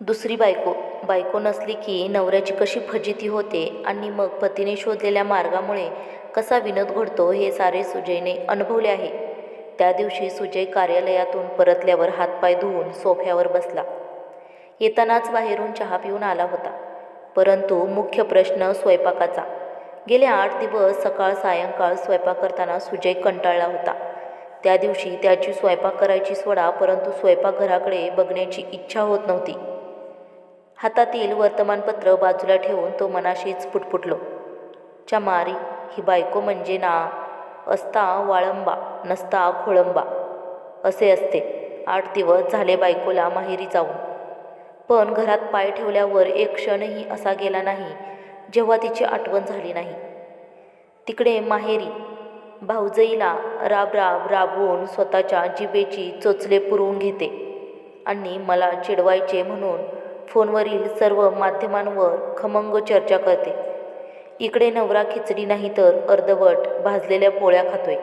दुसरी बायको बायको नसली की नवऱ्याची कशी फजिती होते आणि मग पतीने शोधलेल्या मार्गामुळे कसा विनोद घडतो हे सारे सुजयने अनुभवले आहे. त्या दिवशी सुजय कार्यालयातून परतल्यावर हातपाय धुवून सोफ्यावर बसला. येतानाच बाहेरून चहा पिऊन आला होता. परंतु मुख्य प्रश्न स्वयंपाकाचा. गेले आठ दिवस सकाळ सायंकाळ स्वयंपाक करताना सुजय कंटाळला होता. त्या दिवशी त्याची स्वयंपाक करायची सोडा परंतु स्वयंपाकघराकडे बघण्याची इच्छा होत नव्हती. हातातील वर्तमानपत्र बाजूला ठेवून तो मनाशीच पुटपुटलो. चमारी ही बायको म्हणजे ना असता वाळंबा नसता खोळंबा. असे असते. आठ दिवस झाले बायकोला माहेरी जाऊन. पण घरात पाय ठेवल्यावर एक क्षणही असा गेला नाही जेव्हा तिची आठवण झाली नाही. तिकडे माहेरी भाऊजईला राब राब राबवून स्वतःच्या जिभेची चोचले पुरवून घेते. आणि मला चिडवायचे म्हणून फोनवरील सर्व माध्यमांवर खमंग चर्चा करते. इकडे नवरा खिचडी नाही तर अर्धवट भाजलेल्या पोळ्या खातोय.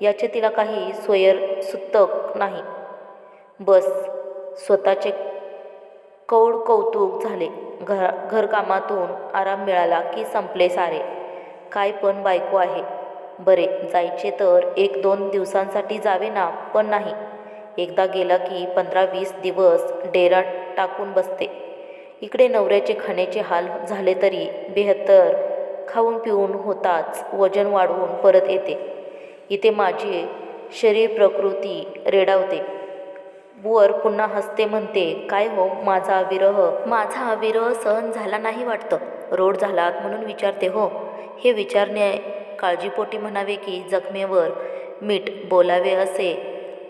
याचे तिला काही सोयर सुतक नाही. बस स्वतःचे कौड कौतुक झाले. घर घरकामातून आराम मिळाला की संपले सारे. काय पण बायको आहे. बरे जायचे तर एक दोन दिवसांसाठी जावे ना पण नाही. एकदा गेला की पंधरा वीस दिवस डेरा टाकून बसते. इकडे नवऱ्याचे खाण्याचे हाल झाले तरी बेहत्तर खाऊन पिऊन होताच वजन वाढवून परत येते. इथे माझी शरीर प्रकृती रेडावते. वर पुन्हा हसते म्हणते काय हो माझा विरह? माझा विरह सहन झाला नाही वाटतं. रोड झालात म्हणून विचारते हो हे विचारणे काळजीपोटी म्हणावे की जखमेवर मीठ बोलावे असे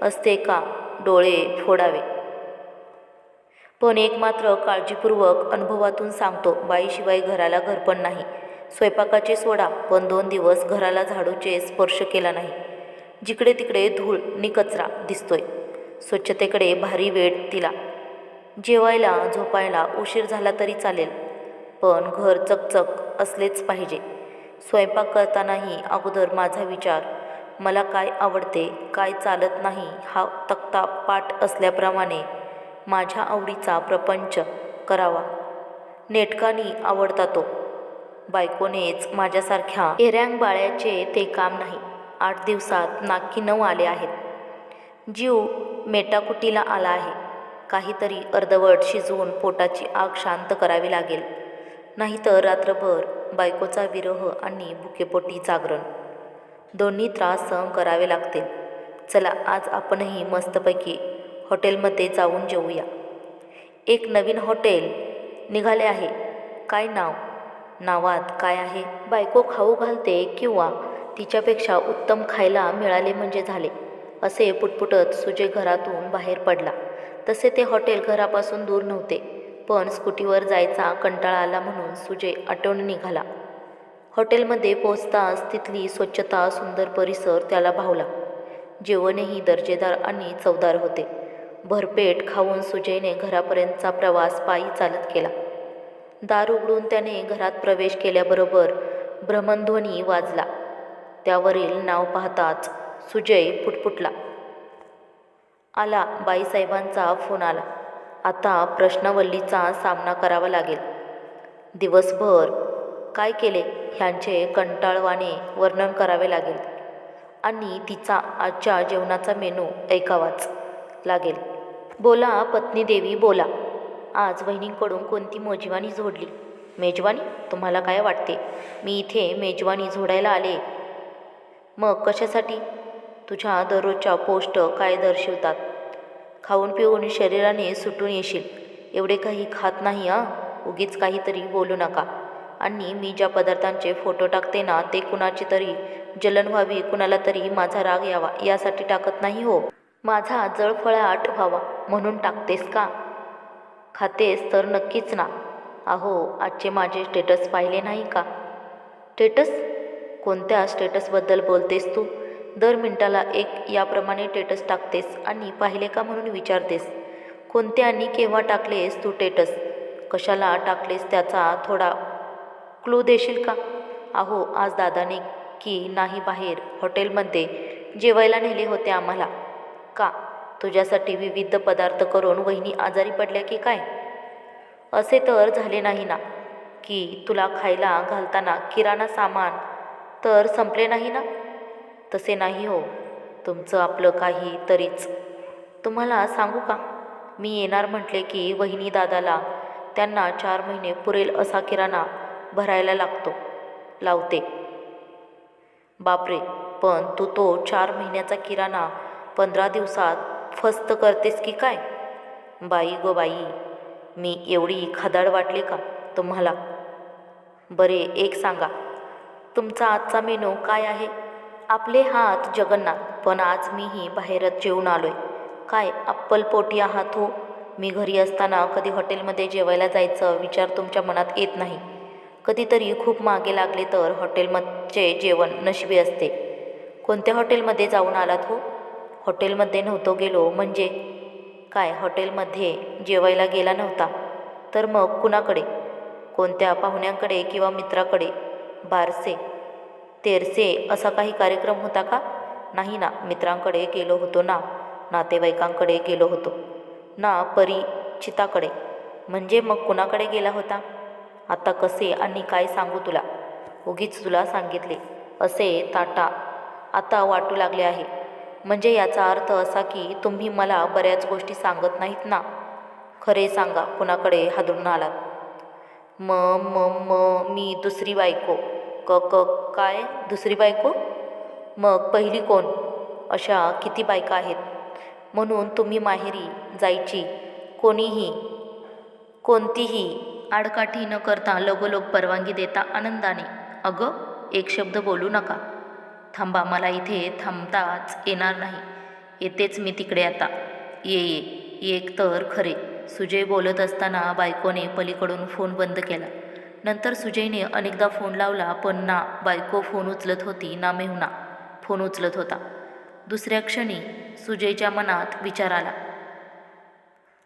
असते का डोळे फोडावे? पण एक मात्र काळजीपूर्वक अनुभवातून सांगतो बाईशिवाय घराला घरपण नाही. स्वयंपाकाचे सोडा पण दोन दिवस घराला झाडूचे स्पर्श केला नाही. जिकडे तिकडे धूळ नि कचरा दिसतोय. स्वच्छतेकडे भारी वेळ तिला. जेवायला झोपायला उशीर झाला तरी चालेल पण घर चकचक असलेच पाहिजे. स्वयंपाक करतानाही अगोदर माझा विचार मला काय आवडते काय चालत नाही हा तक्ता पाठ असल्याप्रमाणे माझ्या आवडीचा प्रपंच करावा. नेटकानी आवडता तो. बायकोनेच माझ्यासारख्या एरँग बाळ्याचे ते काम नाही. आठ दिवसात नाकी नऊ आले आहेत. जीव मेटाकुटीला आला आहे. काहीतरी अर्धवट शिजवून पोटाची आग शांत करावी लागेल. नाहीतर रात्रभर बायकोचा विरह आणि भुकेपोटी जागरण. दोन्ही त्रास सहन करावे लागतील. चला आज आपणही मस्तपैकी हॉटेलमध्ये जाऊन जेऊया. एक नवीन हॉटेल निघाले आहे. काय नाव? नावात काय आहे? बायको खाऊ घालते किंवा तिच्यापेक्षा उत्तम खायला मिळाले म्हणजे झाले असे पुटपुटत सुजय घरातून बाहेर पडला. तसे ते हॉटेल घरापासून दूर नव्हते पण स्कूटीवर जायचा कंटाळा आला म्हणून सुजय आटवून निघाला. हॉटेलमध्ये पोहोचताच तिथली स्वच्छता सुंदर परिसर त्याला भावला. जेवणही दर्जेदार आणि चवदार होते. भरपेट खाऊन सुजयने घरापर्यंतचा प्रवास पायी चालत केला. दार उघडून त्याने घरात प्रवेश केल्याबरोबर भ्रमणध्वनी वाजला. त्यावरील नाव पाहताच सुजय पुटपुटला. आला बाईसाहेबांचा फोन आला. आता प्रश्नवल्लीचा सामना करावा लागेल. दिवसभर काय केले ह्यांचे कंटाळवाणे वर्णन करावे लागेल. आणि तिचा आजच्या जेवणाचा मेनू ऐकावाच. लागेल. बोला पत्नी देवी बोला. आज वहिनींकडून कोणती मेजवानी जोडली? मेजवानी तुम्हाला काय वाटते? मी इथे मेजवानी जोडायला आले. मग कशासाठी? तुझ्या दररोजच्या पोस्ट काय दर्शवतात? खाऊन पिऊन शरीराने सुटून येशील. एवढे काही खात नाही आ उगीच काहीतरी बोलू नका. आणि मी ज्या पदार्थांचे फोटो टाकते ना ते कुणाची तरी जलन व्हावी कुणाला तरी माझा राग यावा यासाठी टाकत नाही हो. माझा जळफळाट व्हावा म्हणून टाकतेस का? खातेस तर नक्कीच ना. अहो आजचे माझे स्टेटस पाहिले नाही का? स्टेटस? कोणत्या स्टेटसबद्दल बोलतेस तू? दर मिनटाला एक याप्रमाणे स्टेटस टाकतेस आणि पाहिले का म्हणून विचारतेस. कोणते आणि केव्हा टाकलेस तू स्टेटस? कशाला टाकलेस त्याचा थोडा क्लू देशील का? अहो आज दादाने की नाही बाहेर हॉटेलमध्ये जेवायला नेले होते आम्हाला. का? तुझ्यासाठी विविध पदार्थ करून वहिनी आजारी पडल्या की काय? असे तर झाले नाही ना. की तुला खायला घालताना किराणा सामान तर संपले नाही ना? तसे नाही हो. तुमचं आपलं काही तरीच. तुम्हाला सांगू का? मी येणार म्हटले की वहिनी दादाला त्यांना चार महिने पुरेल असा किराणा भरायला लागतो. लावते. बापरे! पण तू तो चार महिन्याचा किराणा पंधरा दिवसात फस्त करतेस की काय? बाई गो बाई मी एवढी खदाड वाटली का तुम्हाला? बरे एक सांगा तुमचा आजचा मेनू काय आहे? आपले हात जगन्नाथ पण आज मीही बाहेरच जेवून आलोय. काय अप्पल पोटी आहात हो? मी घरी असताना कधी हॉटेलमध्ये जेवायला जायचं विचार तुमच्या मनात येत नाही. कधीतरी खूप मागे लागले तर हॉटेलमध्ये जेवण नशिबी असते. कोणत्या हॉटेलमध्ये जाऊन आलात हो? हॉटेलमध्ये नव्हतो गेलो. म्हणजे? काय? हॉटेलमध्ये जेवायला गेला नव्हता. तर मग कुणाकडे? कोणत्या पाहुण्यांकडे किंवा मित्राकडे? बारसे. तेरसे असा काही कार्यक्रम होता का? नाही ना. मित्रांकडे गेलो होतो ना. नातेवाईकांकडे गेलो होतो. ना परिचिताकडे. म्हणजे मग कुणाकडे गेला होता? आता कसे आणि काय सांगू तुला? उगीच तुला सांगितले. असे ताटा. आता वाटू लागले आहे. म्हणजे याचा अर्थ असा की तुम्ही मला बऱ्याच गोष्टी सांगत नाहीत ना. खरे सांगा कुणाकडे हादरून आलात? म म म मी दुसरी बायको. क क काय? दुसरी बायको? मग पहिली कोण? अशा किती बायका आहेत? म्हणून तुम्ही माहेरी जायची. कोणीही कोणतीही आडकाठी न करता लगोलोग परवानगी देता आनंदाने. अगं एक शब्द बोलू नका. थांबा मला इथे थांबताच येणार नाही. येतेच मी तिकडे आता. ये ये. एक तर खरे. सुजय बोलत असताना बायकोने पलीकडून फोन बंद केला. नंतर सुजयने अनेकदा फोन लावला पण ना बायको फोन उचलत होती ना मेहुना. फोन उचलत होता. दुसऱ्या क्षणी सुजयच्या मनात विचार आला.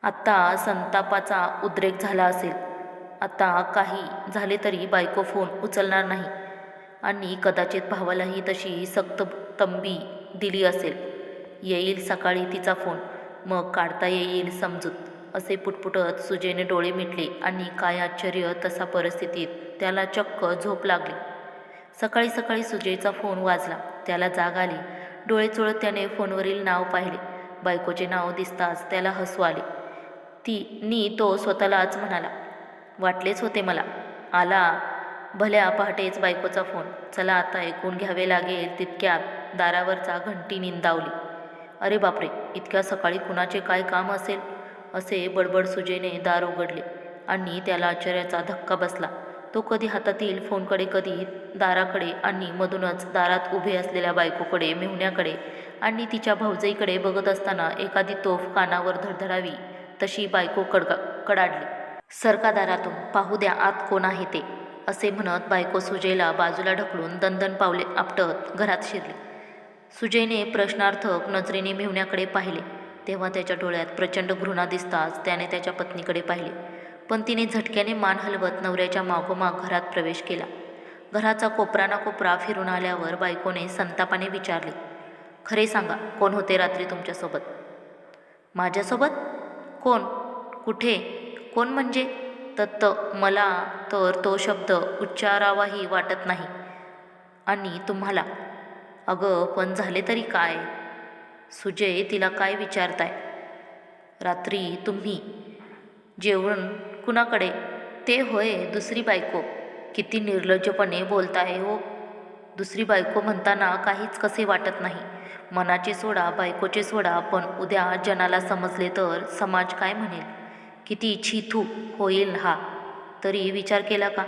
आत्ता संतापाचा उद्रेक झाला असेल. आत्ता काही झाले तरी बायको फोन उचलणार नाही. आणि कदाचित भावालाही तशी सक्त तंबी दिली असेल. येईल सकाळी तिचा फोन. मग काढता येईल समजूत. असे पुटपुटत सुजयने डोळे मिटले आणि काय आश्चर्य तसा परिस्थितीत त्याला चक्क झोप लागली. सकाळी सकाळी सुजयचा फोन वाजला. त्याला जाग आली. डोळे चोळत त्याने फोनवरील नाव पाहिले. बायकोचे नाव दिसताच त्याला हसू आले. ती नी तो स्वतःलाच म्हणाला वाटलेच होते मला. आला भल्या पहाटेच बायकोचा फोन. चला आता ऐकून घ्यावे लागेल तितक्यात दारावरचा घंटी निंदावली. अरे बापरे इतक्या सकाळी कुणाचे काय काम असेल? असे बडबड सुजेने दार उघडले आणि त्याला आश्चर्याचा धक्का बसला. तो कधी हातातील फोनकडे कधी दाराकडे आणि मधूनच दारात उभे असलेल्या बायकोकडे मेहुण्याकडे आणि तिच्या भाऊजाईकडे बघत असताना एखादी तोफ कानावर धडधडावी तशी बायको कडका कडाडली. सरका दारातून पाहू द्या आत कोण आहे ते. असे म्हणत बायको सुजयला बाजूला ढकलून दंदन पावले आपटत घरात शिरली. सुजयने प्रश्नार्थक नजरेने मेहुण्याकडे पाहिले. तेव्हा त्याच्या डोळ्यात प्रचंड घृणा दिसताच त्याने त्याच्या पत्नीकडे पाहिले. पण तिने झटक्याने मान हलवत नवऱ्याच्या मागोमाग घरात प्रवेश केला. घराचा कोपरा ना कोपरा फिरून आल्यावर बायकोने संतापाने विचारले खरे सांगा कोण होते रात्री तुमच्यासोबत? माझ्यासोबत? कोण? कुठे? कोण म्हणजे? तत्त मला तर तो शब्द उच्चारावाही वाटत नाही. आणि तुम्हाला अगं पण झाले तरी काय? सुजय तिला काय विचारताय? रात्री तुम्ही जेवण कुणाकडे? ते होय दुसरी बायको. किती निर्लज्जपणे बोलताय हो. दुसरी बायको म्हणताना काहीच कसे वाटत नाही. मनाचे सोडा बायकोचे सोडा पण उद्या जनाला समजले तर समाज काय म्हणेल? किती छिथू होईल हा? तरी विचार केला का?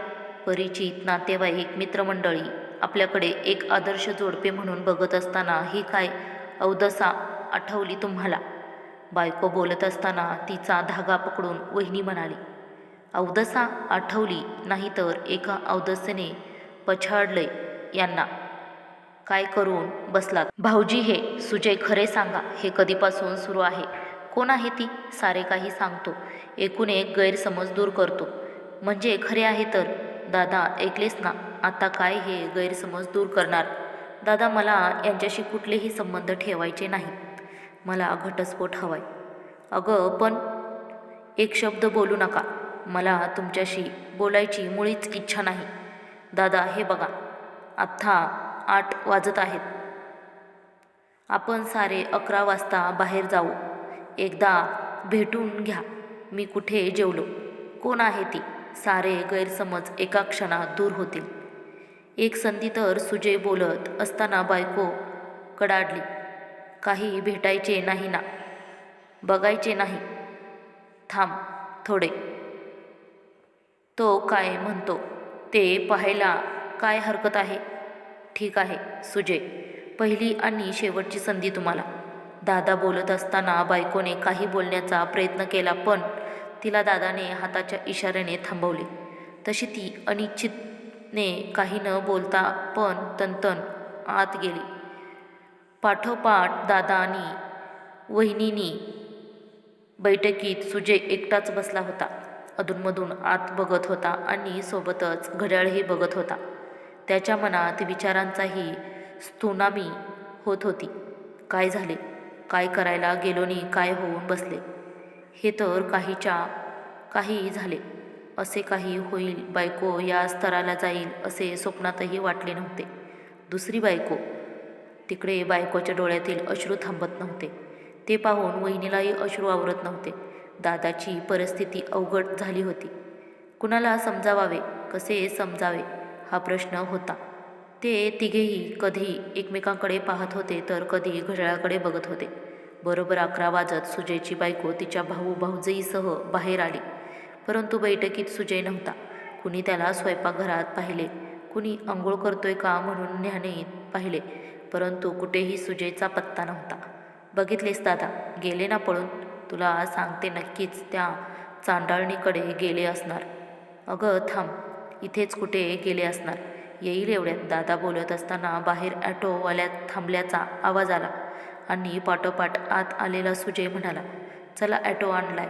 परिचित नातेवाईक मित्रमंडळी आपल्याकडे एक आदर्श जोडपे म्हणून बघत असताना ही काय अवदसा आठवली तुम्हाला? बायको बोलत असताना तिचा धागा पकडून वहिनी म्हणाली अवदसा आठवली नाही तर एका अवदसेने पछाडलंय यांना. काय करून बसलात? भाऊजी हे सुजय खरे सांगा हे कधीपासून सुरू आहे? कोण आहे ती? सारे काही सांगतो. एकूण एक गैरसमज दूर करतो. म्हणजे खरे आहे तर. दादा ऐकलेस ना? आता काय हे गैरसमज दूर करणार? दादा मला यांच्याशी कुठलेही संबंध ठेवायचे नाहीत. मला घटस्फोट हवाय. अगं पण एक शब्द बोलू नका. मला तुमच्याशी बोलायची मुळीच इच्छा नाही. दादा हे बघा. आत्ता आठ वाजत आहेत. आपण सारे अकरा वाजता बाहेर जाऊ. एकदा भेटून घ्या. मी कुठे जेवलो? कोण आहे ती? सारे गैरसमज एका क्षणात दूर होतील. एक संधी तर सुजय बोलत असताना बायको कडाडली. काही भेटायचे नाही ना. बघायचे नाही. थांब थोडे. तो काय म्हणतो? ते पाहायला काय हरकत आहे? ठीक आहे सुजय. पहिली आणि शेवटची संधी तुम्हाला. दादा बोलत असताना बायकोने काही बोलण्याचा प्रयत्न केला पण तिला दादाने हाताच्या इशाऱ्याने थांबवले. तशी ती अनिश्चितने काही न बोलता पण तनतन आत गेली. पाठोपाठ दादा आणि वहिनीनी बैठकीत सुजय एकटाच बसला होता. अधूनमधून आत बघत होता आणि सोबतच घड्याळही बघत होता. त्याच्या मनात विचारांचाही स्तुनामी होत होती. काय झाले? काय करायला गेलोनी काय होऊन बसले? हे तर काहीच्या काही झाले. असे काही होईल बायको या स्तराला जाईल असे स्वप्नातही वाटले नव्हते. दुसरी बायको? तिकडे बायकोच्या डोळ्यातील अश्रू थांबत नव्हते. ते पाहून वहिनीलाही अश्रू आवरत नव्हते. दादाची परिस्थिती अवघड झाली होती. कुणाला समजावावे? कसे समजावे? हा प्रश्न होता. ते तिघेही कधी एकमेकांकडे पाहत होते तर कधी घड्याळाकडे बघत होते. बरोबर अकरा वाजत सुजयची बायको तिच्या भाऊ भाऊजईसह बाहेर आली. परंतु बैठकीत सुजय नव्हता. कुणी त्याला स्वयंपाकघरात पाहिले? कुणी आंघोळ करतोय का म्हणून न्याने पाहिले. परंतु कुठेही सुजयचा पत्ता नव्हता. बघितलेस दादा गेले ना पळून? तुला सांगते नक्कीच त्या चांडाळणीकडे गेले असणार. अगं थांब. इथेच कुठे गेले असणार? येईल एवढ्यात दादा बोलत असताना बाहेर ॲटोवाल्या थांबल्याचा आवाज आला आणि पाठोपाठ आत आलेला सुजय म्हणाला चला ॲटो आणलाय.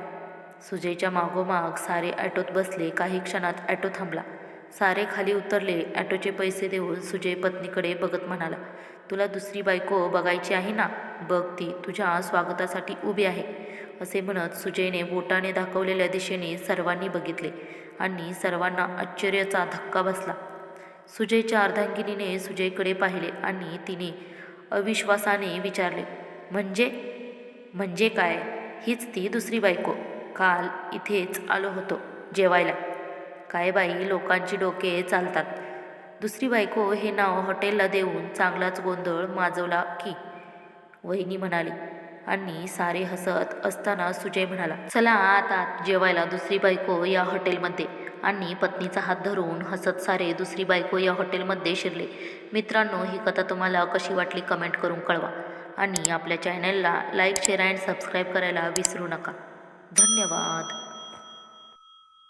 सुजयच्या मागोमाग सारे ॲटोत बसले काही क्षणात ॲटो थांबला. सारे खाली उतरले ॲटोचे पैसे देऊन सुजय पत्नीकडे बघत म्हणाला तुला दुसरी बायको बघायची आहे ना? बघ ती तुझ्या स्वागतासाठी उभी आहे. असे म्हणत सुजयने बोटाने दाखवलेल्या दिशेने सर्वांनी बघितले आणि सर्वांना आश्चर्याचा धक्का बसला. सुजयच्या अर्धांगिनीने सुजयकडे पाहिले आणि तिने अविश्वासाने विचारले म्हणजे? म्हणजे काय? हीच ती दुसरी बायको. काल इथेच आलो होतो जेवायला. काय बाई लोकांची डोके चालतात. दुसरी बायको हे नाव हॉटेलला देऊन चांगलाच गोंधळ माजवला की वहिनी म्हणाली. आणि सारे हसत असताना सुजय म्हणाला चला आता जेवायला दुसरी बायको या हॉटेलमध्ये. आणि पत्नीचा हात धरून हसत सारे दुसरी बायको या हॉटेलमध्ये शिरले. मित्रांनो ही कथा तुम्हाला कशी वाटली कमेंट करून कळवा आणि आपल्या चॅनलला लाईक शेअर अँड सबस्क्राईब करायला विसरू नका. धन्यवाद.